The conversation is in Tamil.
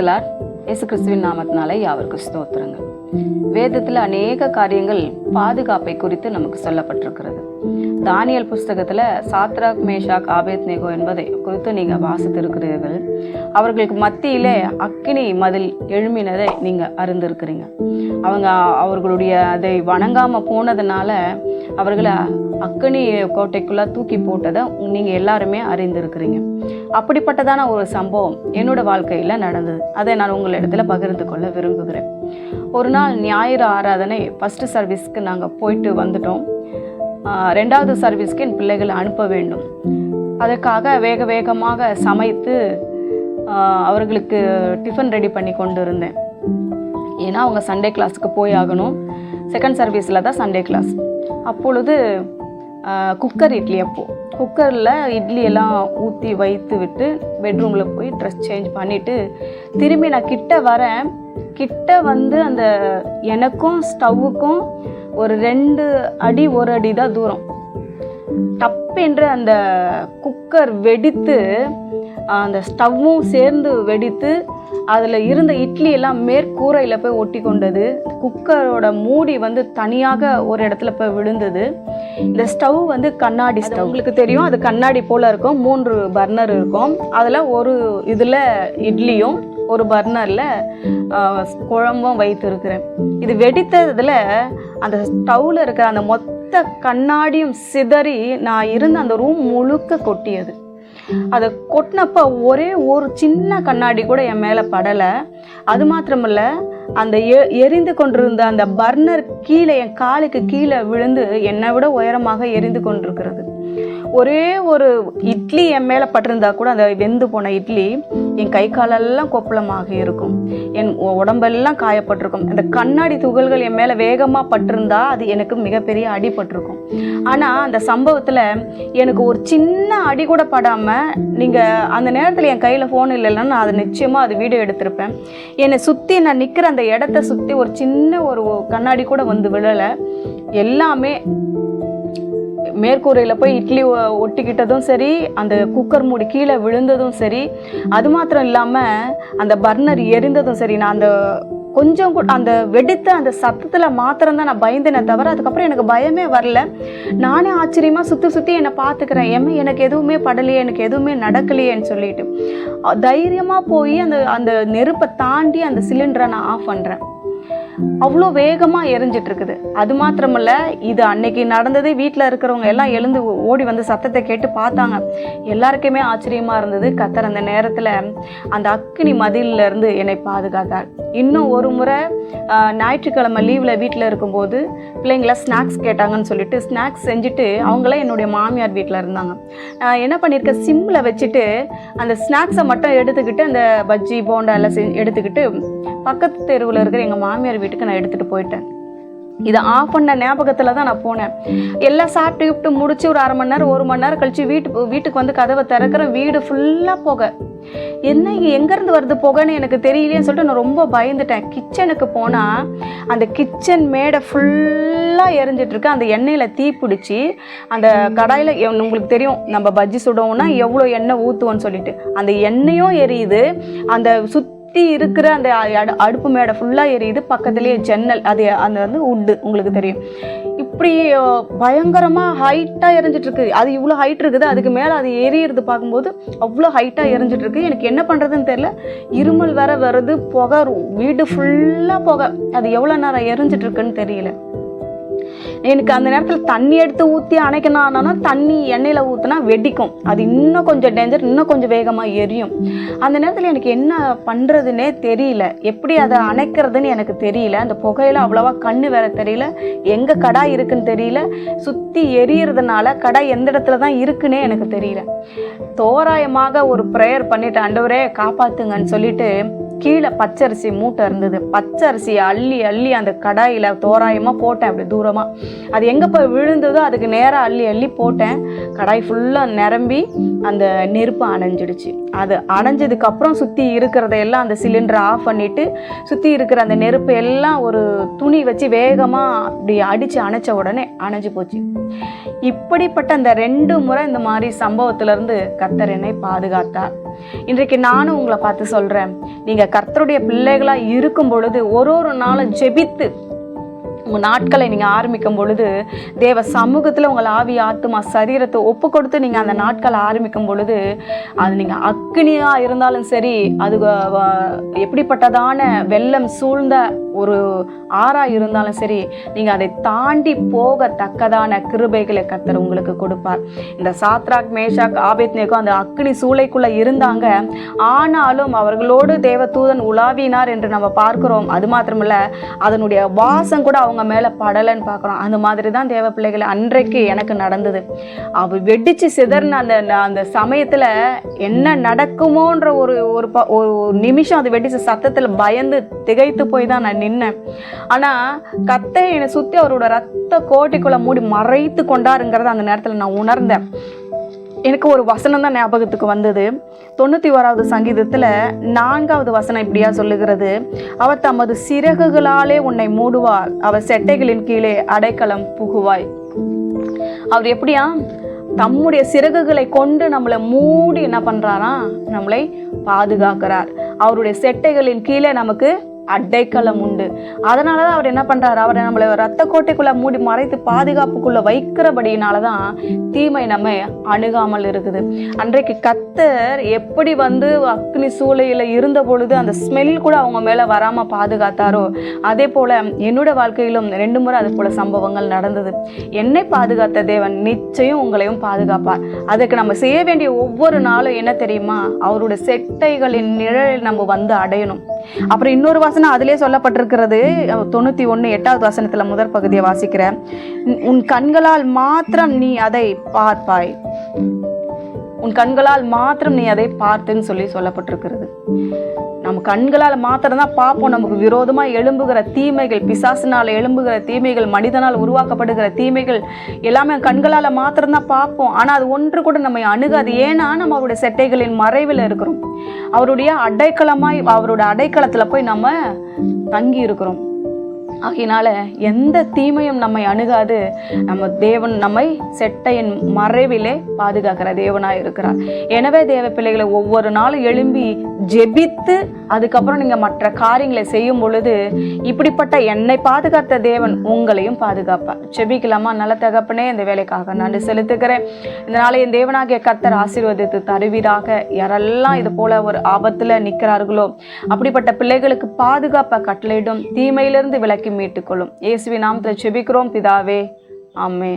பிரைஸ்தலார் இயேசு கிறிஸ்துவின் நாமத்தினால யாவருக்கு ஸ்தோத்திரங்கள் வேதத்தில் அநேக காரியங்கள் பாதுகாப்பை குறித்து நமக்கு சொல்லப்பட்டிருக்கிறது. தானியல் புஸ்தகத்தில் சாத்ராக் மேஷாக் ஆபேத் நேகோ என்பதை குறித்து நீங்கள் வாசித்திருக்கிறீர்கள். அவர்களுக்கு மத்தியிலே அக்கினி மதில் எழுமினதை நீங்கள் அறிந்திருக்கிறீங்க. அவங்க அவர்களுடைய அதை வணங்காமல் போனதுனால அவர்களை அக்கனி கோட்டைக்குள்ளே தூக்கி போட்டதை நீங்கள் எல்லாருமே அறிந்திருக்கிறீங்க. அப்படிப்பட்டதான ஒரு சம்பவம் என்னோட வாழ்க்கையில் நடந்தது. அதை நான் உங்களிடத்துல பகிர்ந்து கொள்ள விரும்புகிறேன். ஒரு நாள் ஞாயிறு ஆராதனை ஃபஸ்ட்டு சர்வீஸ்க்கு நாங்கள் போயிட்டு வந்துட்டோம். ரெண்டாவது சர்வீஸ்க்கு என் பிள்ளைகளை அனுப்ப வேண்டும். அதற்காக வேக வேகமாக சமைத்து அவர்களுக்கு டிஃபன் ரெடி பண்ணி கொண்டு இருந்தேன் ஏன்னா அவங்க சண்டே கிளாஸுக்கு போய் ஆகணும். செகண்ட் சர்வீஸில் தான் சண்டே கிளாஸ் அப்பொழுது குக்கர் இட்லி அப்போது குக்கரில் இட்லி எல்லாம் ஊற்றி வைத்து விட்டு பெட்ரூமில் போய் ட்ரெஸ் சேஞ்ச் பண்ணிவிட்டு திரும்பி நான் கிட்ட வரேன். கிட்ட வந்து அந்த எனக்கும் ஸ்டவ்வுக்கும் ஒரு ரெண்டு அடி ஒரு அடி தான் தூரம். டப்புன்ற அந்த குக்கர் வெடித்து அந்த ஸ்டவ்வும் சேர்ந்து வெடித்து அதில் இருந்த இட்லி எல்லாம் மேற்கூரையில் போய் ஒட்டி கொண்டது குக்கரோட மூடி வந்து தனியாக ஒரு இடத்துல போய் விழுந்தது. இந்த ஸ்டவ் வந்து கண்ணாடி ஸ்டவ். உங்களுக்கு தெரியும். அது கண்ணாடி போல் இருக்கும். மூன்று பர்னர் இருக்கும். அதில் ஒரு இதில் இட்லியும் ஒரு பர்னரில் குழம்பும் வைத்திருக்கிறேன். இது வெடித்ததில் அந்த ஸ்டவ்வில் இருக்கிற அந்த மொத்த கண்ணாடியும் சிதறி நான் இருந்த அந்த ரூம் முழுக்க கொட்டியது. அதை கொட்டினப்ப ஒரே ஒரு சின்ன கண்ணாடி கூட என் மேலே படலை. அது மாத்திரமில்ல அந்த எ எரிந்து கொண்டிருந்த அந்த பர்னர் கீழே என் காலுக்கு கீழே விழுந்து என்னை விட உயரமாக எரிந்து கொண்டிருக்கிறது. ஒரே ஒரு இட்லி என் மேலே பட்டிருந்தா கூட அந்த வெந்து போன இட்லி என் கை காலெல்லாம் கொப்பளமாக இருக்கும். என் உடம்பெல்லாம் காயப்பட்டிருக்கும். அந்த கண்ணாடி துகள்கள் என் மேலே வேகமாக பட்டிருந்தா அது எனக்கு மிகப்பெரிய அடிபட்டிருக்கும். ஆனால் அந்த சம்பவத்தில் எனக்கு ஒரு சின்ன அடி கூட படாமல் நீங்கள் அந்த நேரத்தில் என் கையில் ஃபோன் இல்லைன்னா நான் அது நிச்சயமாக அது வீடியோ எடுத்திருப்பேன். என்னை சுற்றி நான் நிற்கிற அந்த இடத்த சுற்றி ஒரு சின்ன ஒரு கண்ணாடி கூட வந்து விழலை. எல்லாமே மேற்கூரையில் போய் இட்லி ஒ- ஒட்டிக்கிட்டதும் சரி அந்த குக்கர் மூடி கீழே விழுந்ததும் சரி அது மாத்திரம் இல்லாமல் அந்த பர்னர் எரிந்ததும் சரி நான் அந்த கொஞ்சம் கூட அந்த வெடித்த அந்த சத்தத்தில் மாத்திரம் தான் நான் பயந்தேனே தவிர அதுக்கப்புறம் எனக்கு பயமே வரல. நானே ஆச்சரியமாக சுற்றி சுற்றி என்னை பார்த்துக்கிறேன். ஏம்மா எனக்கு எதுவுமே படலையே எனக்கு எதுவுமே நடக்கலையேன்னு சொல்லிட்டு. தைரியமாக போய் அந்த அந்த நெருப்பை தாண்டி அந்த சிலிண்டரை நான் ஆஃப் பண்ணுறேன் அவ்வளோ வேகமாக எரிஞ்சிட்டு இருக்குது அது மாத்திரமல்ல இது அன்னைக்கு நடந்தது வீட்டில் இருக்கிறவங்க எல்லாம் எழுந்து ஓடி வந்து சத்தத்தை கேட்டு பார்த்தாங்க. எல்லாருக்குமே ஆச்சரியமாக இருந்தது. கத்தர் அந்த நேரத்தில் அந்த அக்கினி மதில்ல இருந்து என்னை பாதுகாத்தார். இன்னும் ஒரு முறை ஞாயிற்றுக்கிழமை லீவில் வீட்டில் இருக்கும்போது பிள்ளைங்கள ஸ்நாக்ஸ் கேட்டாங்கன்னு சொல்லிட்டு ஸ்நாக்ஸ் செஞ்சுட்டு அவங்களாம் என்னுடைய மாமியார் வீட்டில் இருந்தாங்க. நான் என்ன பண்ணியிருக்கேன் சிம்மில் வச்சுட்டு அந்த ஸ்நாக்ஸை மட்டும் எடுத்துக்கிட்டு அந்த பஜ்ஜி போண்டா எல்லாம் செஞ்சு எடுத்துக்கிட்டு பக்கத்து தெருவில் இருக்கிற எங்கள் மாமியார் வீட்டுக்கு நான் எடுத்துகிட்டு போயிட்டேன். இதை ஆஃப் பண்ண ஞாபகத்தில் தான் நான் போனேன். எல்லாம் சாப்பிட்டு விட்டு முடிச்சு ஒரு அரை மணி நேரம் ஒரு மணி நேரம் கழிச்சு வீட்டு வீட்டுக்கு வந்து கதவை திறக்கிறேன் வீடு ஃபுல்லாக போக. என்ன இங்கே எங்கேருந்து வருது புகைன்னு எனக்கு தெரியலையேன்னு சொல்லிட்டு நான் ரொம்ப பயந்துட்டேன். கிச்சனுக்கு போனால் அந்த கிச்சன் மேடை ஃபுல்லாக எரிஞ்சிட்ருக்கு அந்த எண்ணெயில் தீ பிடிச்சி அந்த கடாயில் உங்களுக்கு தெரியும் நம்ம பஜ்ஜி சுடுவோம்னா எவ்வளோ எண்ணெய் ஊற்றுவோன்னு சொல்லிட்டு. அந்த எண்ணெயும் எரியுது. அந்த சுத் சுற்றி இருக்கிற அந்த அடு- அடுப்பு மேடை ஃபுல்லாக எரியுது. பக்கத்துலேயே ஜன்னல் அது அந்த வந்து உட்டு உங்களுக்கு தெரியும். இப்படி பயங்கரமாக ஹைட்டாக எரிஞ்சிட்ருக்கு அது இவ்வளோ ஹைட் இருக்குது அதுக்கு மேலே அது எரியறது பார்க்கும்போது அவ்வளோ ஹைட்டாக எரிஞ்சிட்ருக்கு எனக்கு என்ன பண்ணுறதுன்னு தெரியல. இருமல் வேற வருது புகை வீடு ஃபுல்லாக புகை. அது எவ்வளோ நேரம் எரிஞ்சிட்ருக்குன்னு தெரியல. எனக்கு அந்த நேரத்தில் தண்ணி எடுத்து ஊற்றி அணைக்கணும். ஆனாலும் தண்ணி எண்ணெயில் ஊற்றினா வெடிக்கும். அது இன்னும் கொஞ்சம் டேஞ்சர் இன்னும் கொஞ்சம் வேகமாக எரியும். அந்த நேரத்தில் எனக்கு என்ன பண்ணுறதுனே தெரியல. எப்படி அதை அணைக்கிறதுன்னு எனக்கு தெரியல. அந்த புகையில் அவ்வளோவா கண்ணு வேற தெரியல. எங்கே கடாய் இருக்குன்னு தெரியல. சுற்றி எரியறதுனால கடாய் எந்த இடத்துல தான் இருக்குன்னே எனக்கு தெரியல. தோராயமாக ஒரு ப்ரேயர் பண்ணிட்டு ஆண்டவரே காப்பாத்துங்கன்னு சொல்லிட்டு கீழே பச்சரிசி மூட்டை இருந்தது. பச்சரிசியை அள்ளி அள்ளி அந்த கடாயில் தோராயமாக போட்டேன். அப்படி தூரமாக அது எங்கே போய் விழுந்ததோ அதுக்கு நேராக அள்ளி அள்ளி போட்டேன். கடாய் ஃபுல்லாக நிரம்பி அந்த நெருப்பு அணைஞ்சிடுச்சு. அது அணைஞ்சதுக்கு அப்புறம் சுற்றி இருக்கிறதையெல்லாம் அந்த சிலிண்டரை ஆஃப் பண்ணிவிட்டு சுற்றி இருக்கிற அந்த நெருப்பு எல்லாம் ஒரு துணி வச்சு வேகமாக அப்படி அடித்து அணைச்ச உடனே அணைஞ்சு போச்சு. இப்படிப்பட்ட அந்த ரெண்டு முறை இந்த மாதிரி சம்பவத்திலேருந்து கத்தர் என்னை பாதுகாத்தார். இன்றைக்கு நானும் உங்களை பார்த்து சொல்கிறேன் நீங்கள் கர்த்தருடைய பிள்ளைகளாக இருக்கும் பொழுது ஒரு ஒரு நாளும் ஜெபித்து உங்கள் நாட்களை நீங்கள் ஆரம்பிக்கும் பொழுது தேவ சமூகத்தில் உங்கள் ஆவி ஆத்துமா சரீரத்தை ஒப்பு கொடுத்து நீங்கள் அந்த நாட்களை ஆரம்பிக்கும் பொழுது அது நீங்கள் அக்னியாக இருந்தாலும் சரி அது எப்படிப்பட்டதான வெள்ளம் சூழ்ந்த ஒரு ஆறா இருந்தாலும் சரி நீங்கள் அதை தாண்டி போகத்தக்கதான கிருபைகளை கத்தர் உங்களுக்கு கொடுப்பார். இந்த சாத்ராக் மேஷாக் ஆபேத்னேகோ அந்த அக்னி சூளைக்குள்ளே இருந்தாங்க. ஆனாலும் அவர்களோடு தேவதூதன் உலாவினார் என்று நம்ம பார்க்கிறோம். அது மாத்திரமில்ல அதனுடைய வாசம் கூட அவங்க மேலே படலைன்னு பார்க்குறோம். அந்த மாதிரி தான் தேவ பிள்ளைகளை அன்றைக்கு எனக்கு நடந்தது. அவ வெடிச்சு சிதறின அந்த அந்த சமயத்தில் என்ன நடக்குமோன்ற ஒரு ஒரு ப- ஒரு ஒரு நிமிஷம் அது வெடிச்ச சத்தத்தில் பயந்து திகைத்து போய் தான் நான் நின்னேன் ஆனால் கத்தை என்னை சுற்றி அவரோட ரத்த கோட்டைக்குள்ளே மூடி மறைத்து கொண்டாருங்கிறத அந்த நேரத்தில் நான் உணர்ந்தேன். எனக்கு ஒரு வசனம் தான் ஞாபகத்துக்கு வந்தது. தொண்ணூற்றி ஓராவது சங்கீதத்தில் நான்காவது வசனம் இப்படியா சொல்லுகிறது. அவர் தமது சிறகுகளாலே உன்னை மூடுவார். அவர் செட்டைகளின் கீழே அடைக்கலம் புகுவாய். அவர் எப்படியா? தம்முடைய சிறகுகளை கொண்டு நம்மளை மூடி என்ன பண்ணுறாரா நம்மளை பாதுகாக்கிறார். அவருடைய செட்டைகளின் கீழே நமக்கு அடைக்கலம் உண்டு. அதனால தான் அவர் என்ன பண்றாரு? அவரை நம்மளை ரத்த கோட்டைக்குள்ளே மூடி மறைத்து பாதுகாப்புக்குள்ள வைக்கிறபடியினால தான் தீமை நம்ம அணுகாமல் இருக்குது. அன்றைக்கு கத்தர் எப்படி வந்து அக்னி சூளையில் இருந்த பொழுது அந்த ஸ்மெல் கூட அவங்க மேல வராம பாதுகாத்தாரோ அதே போல என்னோட வாழ்க்கையிலும் ரெண்டு முறை அது போல சம்பவங்கள் நடந்தது. என்னை பாதுகாத்த தேவன் நிச்சயம் உங்களையும் பாதுகாப்பார். அதுக்கு நம்ம செய்ய வேண்டிய ஒவ்வொரு நாளும் என்ன தெரியுமா? அவருடைய செட்டைகளின் நிழலில் நம்ம வந்து அடையணும். அப்புறம் இன்னொரு வசனம் அதிலே சொல்லப்பட்டிருக்கிறது. தொண்ணூத்தி ஒன்று எட்டாவது வசனத்துல முதற் பகுதியை வாசிக்கிறேன். உன்- உன் கண்களால் மாத்திரம் நீ அதை பார்ப்பாய். உன் கண்களால் மாத்திரம் நீ அதை பார்த்துன்னு சொல்லி சொல்லப்பட்டிருக்கிறது. நம்ம கண்களால் மாத்திரம் தான் பார்ப்போம். நமக்கு விரோதமாக எழும்புகிற தீமைகள் பிசாசினால் எழும்புகிற தீமைகள் மனிதனால் உருவாக்கப்படுகிற தீமைகள் எல்லாமே கண்களால் மாத்திரம் தான் பார்ப்போம். ஆனால் அது ஒன்று கூட நம்மை அணுகாது. ஏன்னா நம்ம அவருடைய செட்டைகளின் மறைவில் இருக்கிறோம். அவருடைய அடைக்கலமாய் அவருடைய அடைக்கலத்தில் போய் நம்ம தங்கி இருக்கிறோம் ஆகையினால எந்த தீமையும் நம்மை அணுகாது. நம்ம தேவன் நம்மை செட்டையின் மறைவிலே பாதுகாக்கிற தேவனாக இருக்கிறார். எனவே தேவ பிள்ளைகளை ஒவ்வொரு நாளும் எழும்பி ஜெபித்து அதுக்கப்புறம் நீங்கள் மற்ற காரியங்களை செய்யும் பொழுது இப்படிப்பட்ட என்னை பாதுகாத்த தேவன் உங்களையும் பாதுகாப்பார். ஜெபிக்கலாமா? நல்ல தகப்பனே இந்த வேலைக்காக நான் செலுத்துகிறேன். இதனால் என் தேவனாகிய கர்த்தர் ஆசீர்வதித்து தருவீராக. யாரெல்லாம் இது போல ஒரு ஆபத்தில் நிற்கிறார்களோ அப்படிப்பட்ட பிள்ளைகளுக்கு பாதுகாப்பை கட்டளையிடும். தீமையிலிருந்து விலக்கி மீட்டுக்கொள்ளும் இயேசுவின் நாமத்தில் செபிக்கிறோம். பிதாவே ஆமே